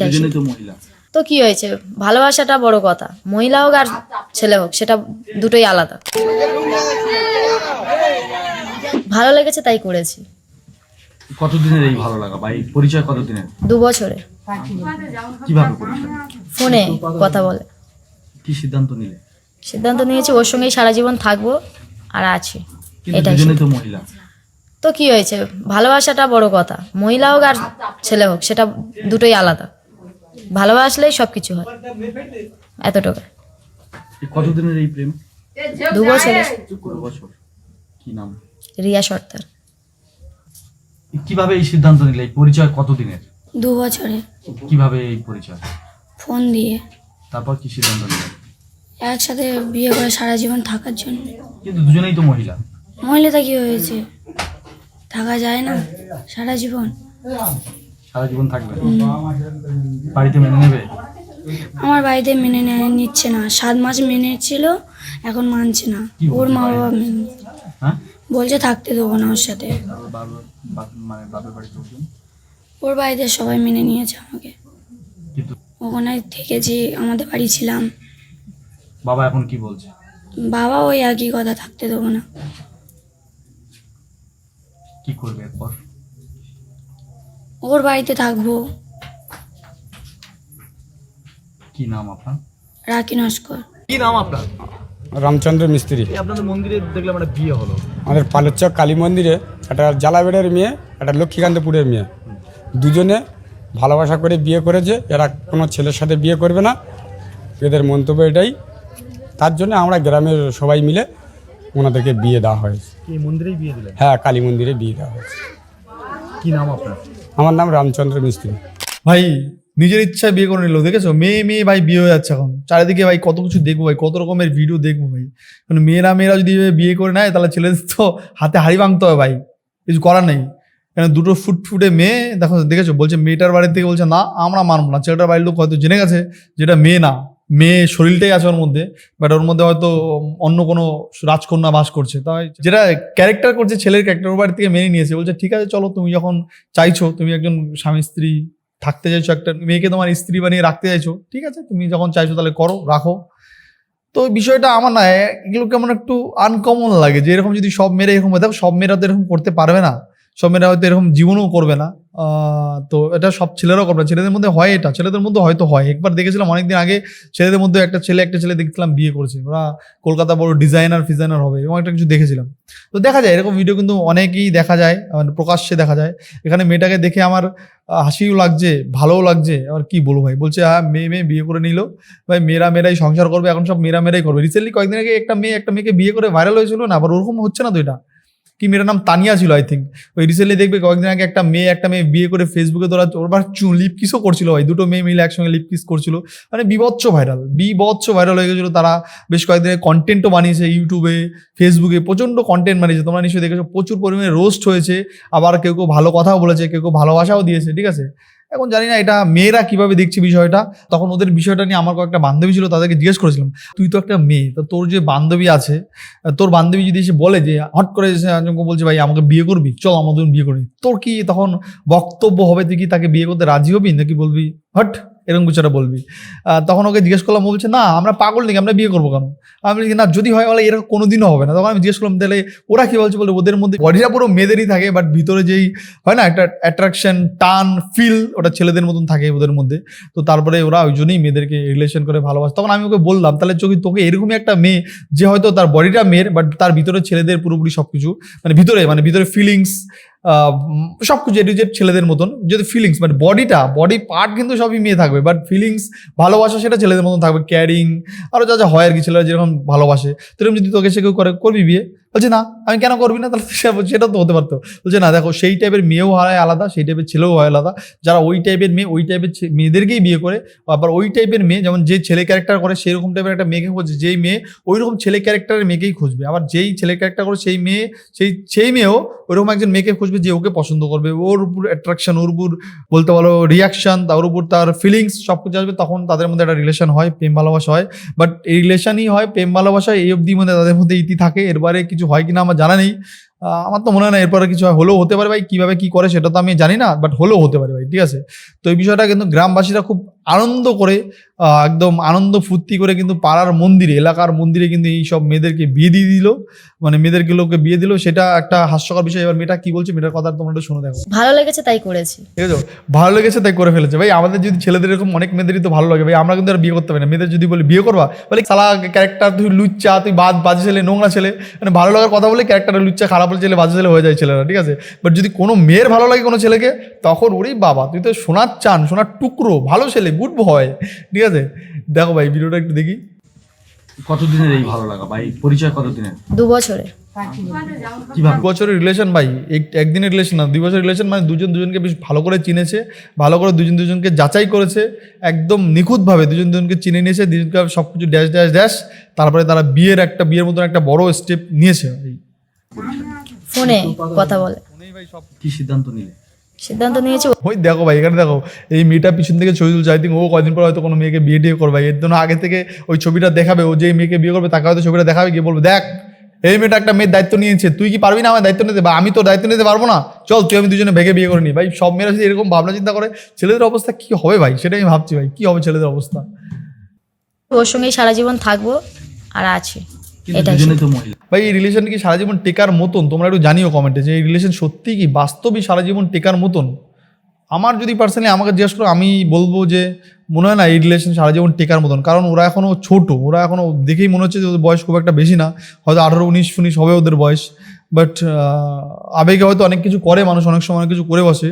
দুজনেই তো মহিলা। তো কি হয়েছে? ভালোবাসাটা বড় কথা। মহিলা হোক আর ছেলে হোক সেটা দুটোই আলাদা। ভালো লেগেছে তাই করেছি। কতদিনের এই ভালো লাগা এই পরিচয় কতদিনের? দু বছরে। কীভাবে পরিচয়? ফোনে কথা বলে। কি সিদ্ধান্ত নিলে? সিদ্ধান্ত নিয়েছি ওর সঙ্গেই সারা জীবন থাকব আর আছি। কিন্তু এটাই দুজনেই তো মহিলা। তো কি হয়েছে? ভালোবাসাটা বড় কথা। মহিলা হোক আর ছেলে হোক সেটা দুটোই আলাদা। ভালোবাসলেই সব কিছু হয়। এতটুকু। এই কতদিনের এই প্রেম? দু বছরে বছর কি নাম? রিয়া সর্দার। কীভাবে এই সিদ্ধান্ত নিলে? এই পরিচয় কতদিনের? দু বছরে কীভাবে এই পরিচয়? ফোন দিয়ে। তারপর কি সিদ্ধান্ত নিলে? একসাথে বিয়ে করে সারা জীবন থাকার জন্য। কিন্তু দুজনেই তো মহিলা। মহিলাটা কি হয়েছে? থাকা যায় না সারা জীবন। সারা জীবন থাকবে। বাড়িতে মেনে নেবে? আমার বাড়িতে মেনে নেয় নিচ্ছে না। সাত মাস মেনে ছিল এখন মানছে না। ওর মা বাবা মেনে হ্যাঁ? বলছে থাকতে দেবো না ওর সাথে। মানে? ওর বাড়িতে সবাই মেনে নিয়েছে আমাকে। ওখানে থেকেছি আমাদের বাড়ি ছিলাম। বাবা এখন কি বলছে? বাবা ওই একই কথা থাকতে দেবো না। কি করবে এরপর? ওর বাড়িতে থাকব। কি নাম আপনার? রাখি নস্কর। কি নাম আপনার? রামচন্দ্র মিস্ত্রি। এই আপনাদের মন্দিরে দেখলাম একটা বিয়ে হলো। আমাদের পালোচক কালী মন্দিরে একটা জালাবেড়ের মেয়ে একটা লক্ষ্মীকান্তপুরের মেয়ে। দুজনে ভালোবাসা করে বিয়ে করেছে এরা কোনো ছেলের সাথে বিয়ে করবে না। এদের মন্তব্য এটাই। তার জন্য আমরা গ্রামের সবাই মিলে ওনাদেরকে বিয়ে দেওয়া হয়েছে। এই মন্দিরেই বিয়ে দিলেন? হ্যাঁ কালী মন্দিরে বিয়ে দেওয়া হয়েছে। কি নাম আপনার? আমার নাম রামচন্দ্র মিস্ত্রি। ভাই, নিজের ইচ্ছায় বিয়ে করে নিল, দেখেছ? মেয়ে মেয়ে ভাই বিয়ে হয়ে যাচ্ছে এখন। চারিদিকে ভাই কত কিছু দেখব ভাই, কত রকমের ভিডিও দেখব ভাই। মানে মেয়েরা মেয়েরা যদি বিয়ে করে নেয়, তাহলে ছেলেদের তো হাতে হাড়ি ভাঙতে হবে ভাই। কিছু করার নেই। কেন, দুটো ফুট ফুটে মেয়ে, দেখো, দেখেছ? বলছে, মেয়েটার বাড়ির থেকে বলছে, না, আমরা মানবো না। ছেলেটার বাড়ির লোক হয়তো জেনে গেছে যেটা মেয়ে না। মেয়ে শরীরটাই আছে ওর মধ্যে বাট ওর মধ্যে হয়তো অন্য কোনো রাজকন্যা বাস করছে। তাই যেটা ক্যারেক্টার করছে ছেলের ক্যারেক্টার ওর বাড়ি থেকে মেনে নিয়েছে। বলছে, ঠিক আছে, চলো তুমি যখন চাইছো, তুমি একজন স্বামী স্ত্রী থাকতে চাইছো, একটা মেয়েকে তোমার স্ত্রী বানিয়ে রাখতে চাইছো, ঠিক আছে, তুমি যখন চাইছো তাহলে করো, রাখো। তো বিষয়টা আমার না, এগুলো কেমন একটু আনকমন লাগে যে এরকম যদি সব মেয়েরা এরকম দেখো সব মেয়েরা তো এরকম করতে পারবে না। সব মেয়েরা হয়তো এরকম জীবনও করবে না। তো এটা সব ছেলেরাও করবে। ছেলেদের মধ্যে হয় এটা। ছেলেদের মধ্যে হয়তো হয়। একবার দেখেছিলাম অনেকদিন আগে ছেলেদের মধ্যে একটা ছেলে একটা ছেলে দেখছিলাম বিয়ে করেছে। ওরা কলকাতা বড় ডিজাইনার, ফিজাইনার হবে এরকম একটা কিছু দেখেছিলাম। তো দেখা যায়, এরকম ভিডিও কিন্তু অনেকেই দেখা যায় মানে প্রকাশ্যে দেখা যায়। এখানে মেয়েটাকে দেখে আমার হাসিও লাগছে, ভালোও লাগছে। আবার কি বলব ভাই? বলছে হ্যাঁ মেয়ে মেয়ে বিয়ে করে নিল। ভাই, মেয়েরা মেয়েরাই সংসার করবে। এখন সব মেয়েরা মেয়েরাই করবে। রিসেন্টলি কয়েকদিন আগে একটা মেয়ে, একটা মেয়েকে বিয়ে করে ভাইরাল হয়েছিল না? আবার ওরকম হচ্ছে না তো এটা? কি মেয়েটার নাম তানিয়া ছিল আই থিঙ্ক ওই রিসেন্টলি দেখবে কয়েকদিন আগে একটা মেয়ে একটা মেয়ে বিয়ে করে ফেসবুকে তোরা ওরবার চু লিপকিসও করছিল ভাই দুটো মেয়ে মিলে একসঙ্গে লিপকিস করছিল। মানে বিবৎস ভাইরাল বিবৎস ভাইরাল হয়ে গেছিল। তারা বেশ কয়েকদিনে কন্টেন্টও বানিয়েছে ইউটিউবে ফেসবুকে প্রচণ্ড কন্টেন্ট বানিয়েছে। তোমরা নিশ্চয়ই দেখেছ, প্রচুর পরিমাণে রোস্ট হয়েছে। আবার কেউ কেউ ভালো কথাও বলেছে, কেউ কেউ ভালোবাসাও দিয়েছে, ঠিক আছে? এখন জানি না এটা মেয়েরা কীভাবে দেখছে বিষয়টা। তখন ওদের বিষয়টা নিয়ে আমার কয়েকটা বান্ধবী ছিল, তাদেরকে জিজ্ঞেস করেছিলাম, তুই তো একটা মেয়ে, তো তোর যে বান্ধবী আছে, তোর বান্ধবী যদি এসে বলে যে, হট করে বলছে, ভাই, আমাকে বিয়ে করবি? চল আমাদের বিয়ে করবি তোর কি তখন বক্তব্য হবে তুই কি তাকে বিয়ে করতে রাজি হবি, নাকি বলবি, হট এরকম কিছু একটা বলবি। তখন ওকে জিজ্ঞেস করলাম বলছে, না, আমরা পাগল নাকি? আমরা বিয়ে করব কেন? আমি বলি না, যদি হয় বলে এরকম কোনোদিনও হবে না। তখন আমি জিজ্ঞেস করলাম, তাহলে ওরা কি বলছে? বলে ওদের মধ্যে বডিটা পুরো মেয়েদেরই থাকে বাট ভিতরে যেই, হয় না, একটা অ্যাট্রাকশন টান ফিল ওটা ছেলেদের মতন থাকে ওদের মধ্যে। তো তারপরে ওরা ওই জন্যই মেয়েদেরকে রিলেশন করে ভালোবাসে। তখন আমি ওকে বললাম, তাহলে চোখে, তোকে এরকমই একটা মেয়ে, যে হয়তো তার বডিটা মেয়ের বাট তার ভিতরে ছেলেদের পুরোপুরি সবকিছু মানে ভিতরে মানে ভিতরে ফিলিংস সব কিছু যে ছেলেদের মতন, যদি ফিলিংস মানে বডিটা বডি পার্ট কিন্তু সবই মেয়ে থাকবে বাট ফিলিংস ভালোবাসা সেটা ছেলেদের মতন থাকবে ক্যারিং আরও যা যা হয় আর কি ছেলেরা যেরকম ভালোবাসে, সেরকম যদি তোকে সে কেউ করে, করবি বিয়ে? বলছে, না, আমি কেন করবি না? তাহলে সেটা তো হতে পারতো। বলছে, না, দেখো, সেই টাইপের মেয়েও হয় আলাদা, সেই টাইপের ছেলেও হয় আলাদা। যারা ওই টাইপের মেয়ে, ওই টাইপের মেয়েদেরকেই বিয়ে করে, আবার ওই টাইপের মেয়ে, যেমন যে ছেলে ক্যারেক্টার করে, সেরকম টাইপের একটা মেয়েকে খুঁজছে যেই মেয়ে ওই রকম ছেলে ক্যারেক্টারের মেয়েকেই খুঁজবে। আবার যেই ছেলে ক্যারেক্টার করে, সেই মেয়ে, সেই সেই মেয়েও ওইরকম একজন মেয়েকে খুঁজবে যে ওকে পছন্দ করবে। ওর উপর অ্যাট্রাকশন ওর উপর বলতে পারো রিয়াকশন তার উপর তার ফিলিংস সব কিছু আসবে, তখন তাদের মধ্যে একটা রিলেশন হয়, প্রেম ভালোবাসা হয়। বাট এই রিলেশনই হয়, প্রেম ভালোবাসা, এই অবধি মধ্যে তাদের মধ্যে ইতি থাকে। এরবারে কিছু হয় কিনা আমার জানা নেই আমার তো মনে হয় না, এরপরে কিছু হয়। হলেও হতে পারে ভাই, কীভাবে কী করে সেটা তো আমি জানি না বাট হলেও হতে পারে ভাই, ঠিক আছে তো এই বিষয়টা কিন্তু গ্রামবাসীরা খুব আনন্দ করে একদম আনন্দ ফুর্তি করে কিন্তু পাড়ার মন্দিরে এলাকার মন্দিরে কিন্তু এই সব মেয়েদেরকে বিয়ে দিয়ে দিল। মানে মেয়েদেরকে লোককে বিয়ে দিল। সেটা একটা হাস্যকর বিষয়। এবার মেয়েটা কি বলছে মেয়েটার কথা তোমরা একটু শুনে দেখো। ভালো লেগেছে তাই করেছি। ঠিক আছে? ভালো লেগেছে তাই করে ফেলেছে। ভাই আমাদের যদি ছেলেদের এরকম অনেক মেয়েদেরই তো ভালো লাগে। ভাই আমরা কিন্তু আর বিয়ে করতে পারি না। মেয়েদের যদি বলি বিয়ে করবা? বলে সালা ক্যারেক্টার তুই লুচ্চা তুই বাদ বাজে ছেলে নোংরা ছেলে। মানে ভালো লাগার কথা বলে ক্যারেক্টার লুচ্চা খারাপ হলে ছেলে বাজে ছেলে হয়ে যায় ছেলেরা ঠিক আছে? বাট যদি কোনো মেয়ের ভালো লাগে কোনো ছেলেকে তখন ওরে বাবা তুই তো সোনার চান সোনার টুকরো ভালো ছেলে। গুড বয় ঠিক আছে? দেখো ভাই ভিডিওটা একটু দেখি। কতদিনের এই ভালো লাগা ভাই? পরিচয় কতদিনের? দু বছরে কীভাবে? বছরের রিলেশন ভাই একদিনের রিলেশন না দুই বছরের রিলেশন মানে দুজন দুজনকে বেশ ভালো করে চিনেছে ভালো করে দুজন দুজনকে যাচাই করেছে একদম নিখুঁতভাবে দুজন দুজনকে চিনে নিয়েছে দুজনকে সব কিছু ড্যাশ ড্যাশ ড্যাশ তারপরে তারা বিয়ের একটা বিয়ের মতন একটা বড় স্টেপ নিয়েছে। ভাই ফোনে কথা বলে। কি সিদ্ধান্ত নিলে? সিদ্ধান্ত নিয়েছি। ওই দেখো ভাই এখানে দেখো এই মেয়েটা পিছন থেকে ছবি তুলছে। আই থিঙ্ক ও কদিন পর হয়তো কোনো মেয়েকে বিয়ে টিয়ে করবে। এর জন্য আগে থেকে ওই ছবিটা দেখাবে। ও যে মেয়েকে বিয়ে করবে তাকে হয়তো ছবিটা দেখাবে গিয়ে বলবে দেখ এই মেয়েটা একটা মেয়ের দায়িত্ব নিয়েছে। তুই কি পারবি না আমার দায়িত্ব নিতে? বা আমি তো দায়িত্ব নিতে পারব না? চল তুই আমি দুজনে ভেগে বিয়ে করে নি। ভাই সব মেয়েরা যদি এরকম ভাবনা চিন্তা করে ছেলেদের অবস্থা কি হবে ভাই? সেটাই আমি ভাবছি ভাই কি হবে ছেলেদের অবস্থা? ওর সঙ্গেই সারা জীবন থাকব আর আছি। এটাই ভাই এই রিলেশন কি সারা জীবন টেকার মতন? তোমরা একটু জানিও কমেন্টে যে এই রিলেশন সত্যি কি বাস্তবই সারা জীবন টেকার মতন? আমার যদি পার্সোনালি আমাকে জিজ্ঞেস করো আমি বলব যে মনে হয় না এই রিলেশন সারা জীবন টেকার মতন। কারণ ওরা এখনও ছোট ওরা এখনও দেখেই মনে হচ্ছে যে ওদের বয়স খুব একটা বেশি না। হয়তো আঠারো উনিশ উনিশ হবে ওদের বয়স। বাট আবেগে হয়তো অনেক কিছু করে মানুষ অনেক সময় অনেক কিছু করে বসে।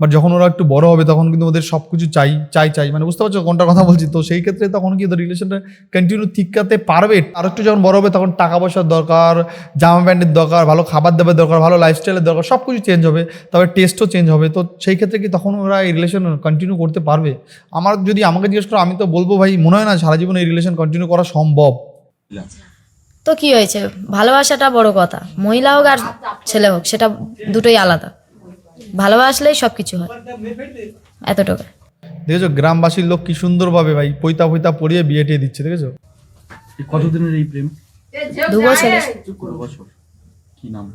বাট যখন ওরা একটু বড় হবে তখন কিন্তু ওদের সব কিছু চাই চাই চাই। মানে বুঝতে পারছ কোনটার কথা বলছি? তো সেই ক্ষেত্রে তখন কি ওদের রিলেশনটা কন্টিনিউ ঠিকাতে পারবে? আর একটু যখন বড় হবে তখন টাকা পয়সার দরকার জামা প্যান্টের দরকার ভালো খাবার দাবার দরকার ভালো লাইফস্টাইলের দরকার সব কিছু চেঞ্জ হবে। তবে টেস্টও চেঞ্জ হবে। তো সেই ক্ষেত্রে কি তখন ওরা এই রিলেশন কন্টিনিউ করতে পারবে? আমার যদি আমাকে জিজ্ঞেস করো আমি তো বলব ভাই মনে হয় না সারা জীবন এই রিলেশন কন্টিনিউ করা সম্ভব। তো কি হয়েছে? ভালোবাসাটা বড় কথা। মহিলা হোক আর ছেলে হোক সেটা দুটোই আলাদা। ভালোবাসলেই সবকিছু হয়। টাকা দেখেছ গ্রামবাসীর লোক কি সুন্দরভাবে ভাই পৈতা পৈতা পরিয়ে বিয়ে টিয়ে দিচ্ছে দেখেছ? কতদিনের এই প্রেম? দু বছরে বছর। কি নাম?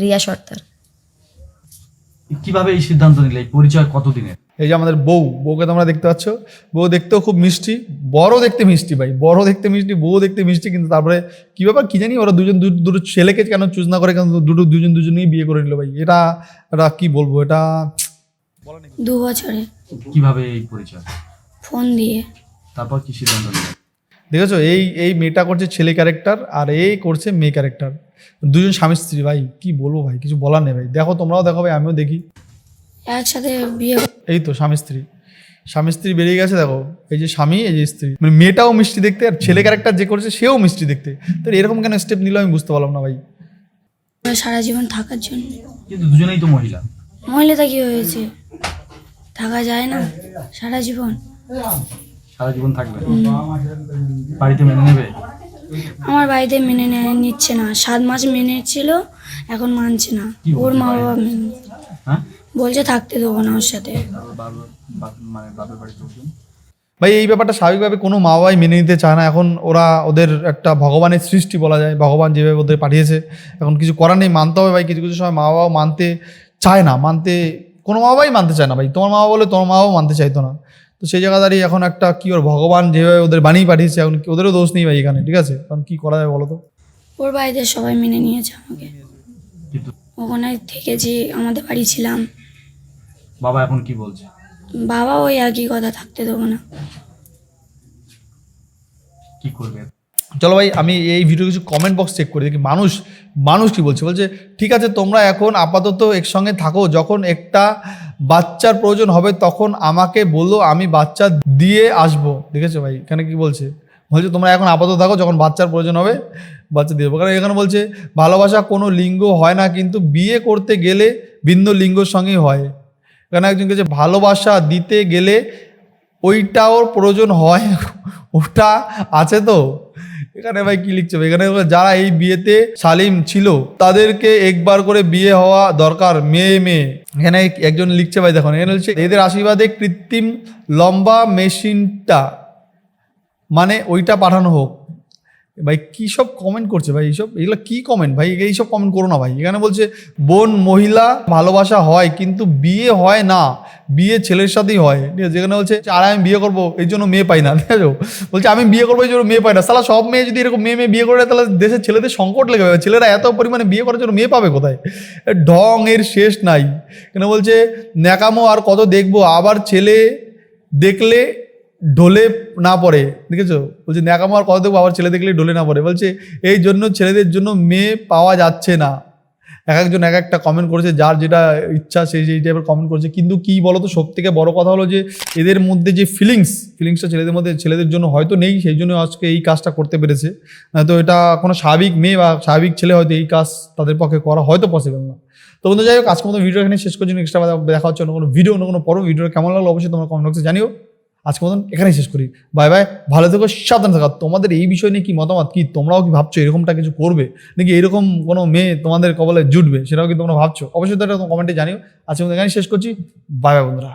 রিয়া সর্দার। কীভাবে এই সিদ্ধান্ত নিলে? এই পরিচয় কতদিনের? এই যে আমাদের বউ বউকে তোমরা দেখতে পাচ্ছ। বউ দেখতেও খুব মিষ্টি বড় দেখতে মিষ্টি ভাই বড় দেখতে মিষ্টি বউ দেখতে মিষ্টি কিন্তু তারপরে কি ব্যাপার কি জানি ওরা দুজন দু- দুটো ছেলেকে কেন চুজ না করে কেন দুটো দুজন দুজনেই বিয়ে করে নিল ভাই। এটা এটা কি বলব এটা দু বছরে। কীভাবে এই পরিচয়? ফোন দিয়ে। তারপর কি সিদ্ধান্ত দেখেছ এই এই মেয়েটা করছে ছেলে ক্যারেক্টার আর এই করছে মেয়ে ক্যারেক্টার দুজন স্বামী স্ত্রী ভাই কি বলব ভাই কিছু বলার নেই ভাই। দেখো তোমরাও দেখো ভাই আমিও দেখি। একসাথে বিয়ে এই তো স্বামী স্ত্রী। স্বামী স্ত্রী বেরিয়ে গেছে দেখো এই যে স্বামী এই যে স্ত্রী। মানে মেয়েটাও মিষ্টি দেখতে আর ছেলে ক্যারেক্টার যে করেছে সেও মিষ্টি দেখতে। তো এরকম কেন স্টেপ নিল আমি বুঝতে পারলাম না ভাই। সারা জীবন থাকার জন্য। কিন্তু দুজনেই তো মহিলা। মহিলাটা কি হয়েছে? থাকা যায় না সারা জীবন? সারা জীবন থাকবে? বাড়িতে মেনে নেবে? আমার বাড়িতে মেনে নেয় নিচ্ছে না। সাত মাস মেনে ছিল এখন মানছে না। ওর মা বাবা মেনে হ্যাঁ? বলছে থাকতে দেবো না ওর সাথে। মানে বাপের বাড়ি চলছেন ভাই এই ব্যাপারটা স্বাভাবিকভাবে কোনো মা বাবাই মেনে নিতে চায় না। এখন ওরা ওদের একটা ভগবানের সৃষ্টি বলা যায় ভগবান যেভাবে ওদের পাঠিয়েছে। এখন কিছু করার নেই মানতে হবে ভাই। কিছু কিছু সময় মা বাবা মানতে চায় না মানতে কোনো মা বাবাই মানতে চায় না ভাই। তোমার মা বাবা বলে তোমার মা বাবাও মানতে চাইতো না। তো সেই জায়গা দাঁড়িয়ে এখন একটা কি ওর ভগবান যেভাবে ওদের বানিয়ে পাঠিয়েছে এখন ওদেরও দোষ নেই ভাই এখানে ঠিক আছে? কারণ কি করা যায় বলো তো? ওর বাড়িতে সবাই মেনে নিয়েছে আমাকে। ওখানে থেকেছি আমাদের বাড়ি ছিলাম। বাবা এখন কি বলছে? বাবা ওই একই কথা থাকতে দেবো না। কি করবে? চলো ভাই আমি এই ভিডিও কিছু কমেন্ট বক্স চেক করে দেখি মানুষ মানুষ কি বলছে? বলছে ঠিক আছে তোমরা এখন আপাতত একসঙ্গে থাকো যখন একটা বাচ্চার প্রয়োজন হবে তখন আমাকে বলো আমি বাচ্চা দিয়ে আসব। দেখেছ ভাই? এখানে কি বলছে? বলছে তোমরা এখন আপাতত থাকো যখন বাচ্চার প্রয়োজন হবে বাচ্চা দিয়ে দেবো। কারণ এখানে বলছে ভালোবাসা কোনো লিঙ্গ হয় না কিন্তু বিয়ে করতে গেলে ভিন্ন লিঙ্গর সঙ্গেই হয়। এখানে একজনকে যে ভালোবাসা দিতে গেলে ওইটাও প্রয়োজন হয়, ওটা আছে তো? এখানে ভাই কি লিখছে? এখানে যারা এই বিয়েতে সালিম ছিল, তাদেরকে একবার করে বিয়ে হওয়া দরকার, মেয়ে মেয়ে। এখানে একজন লিখছে ভাই, দেখুন, এখানে হচ্ছে এদের আশীর্বাদে কৃত্রিম লম্বা মেশিনটা মানে ওইটা পাঠানো হোক। ভাই, কী সব কমেন্ট করছে ভাই? এইসব, এগুলো কি কমেন্ট ভাই এইসব কমেন্ট করো না ভাই। এখানে বলছে, বোন মহিলা ভালোবাসা হয়, কিন্তু বিয়ে হয় না। বিয়ে ছেলের সাথেই হয়। ঠিক আছে, যেখানে বলছে, আর, আমি বিয়ে করব এই জন্য মেয়ে পাই না। ঠিক আছে, বলছে, আমি বিয়ে করব এই জন্য মেয়ে পাই না। সালা, সব মেয়ে যদি এরকম মেয়ে মেয়ে বিয়ে করে তাহলে দেশের ছেলেদের সংকট লেগে যাবে। ছেলেরা এত পরিমাণে বিয়ে করার জন্য মেয়ে পাবে কোথায়? ঢং এর শেষ নাই। কেন বলছে, ন্যাকামো আর কত দেখব? আবার ছেলে দেখলে ঢোলে না পড়ে, দেখেছ? বলছে, ন্যাকামো আর কত দেখব আবার ছেলে দেখলে ঢোলে না পড়ে। বলছে, এই জন্য ছেলেদের জন্য মেয়ে পাওয়া যাচ্ছে না। এক একজন এক একটা কমেন্ট করেছে, যার যেটা ইচ্ছা সেই সেই টাইপের কমেন্ট করেছে। কিন্তু কি বলতো, সব থেকে বড় কথা হলো যে, এদের মধ্যে যে ফিলিংস ফিলিংসটা ছেলেদের মধ্যে, ছেলেদের জন্য হয়তো নেই, সেই জন্য আজকে এই কাজটা করতে পেরেছে। তো এটা কোনো স্বাভাবিক মেয়ে বা স্বাভাবিক ছেলে হয়তো এই কাজ তাদের পক্ষে করা হয়তো পসিবল না। তো বন্ধু যাই হোক আজকে মতো ভিডিও এখানে শেষ করছি। নেক্সট দেখা হচ্ছে অন্য কোনো ভিডিও অন্য কোনো পরব ভিডিও কেমন লাগল অবশ্যই তোমার কমেন্ট বক্সে জানিও। আজকে মতন এখানেই শেষ করি। বাই বাই, ভালো থেকো, সাবধান থাকা। তোমাদের এই বিষয় নিয়ে কি মতামত? কি তোমরাও কি ভাবছ এরকমটা কিছু করবে? নাকি এরকম কোনো মেয়ে তোমাদের কবলে জুটবে? সেটাও কি তোমরা ভাবছ? অবশ্যই তো কমেন্টে জানিও। আজকে এখানেই শেষ করছি। বাই বাই বন্ধুরা।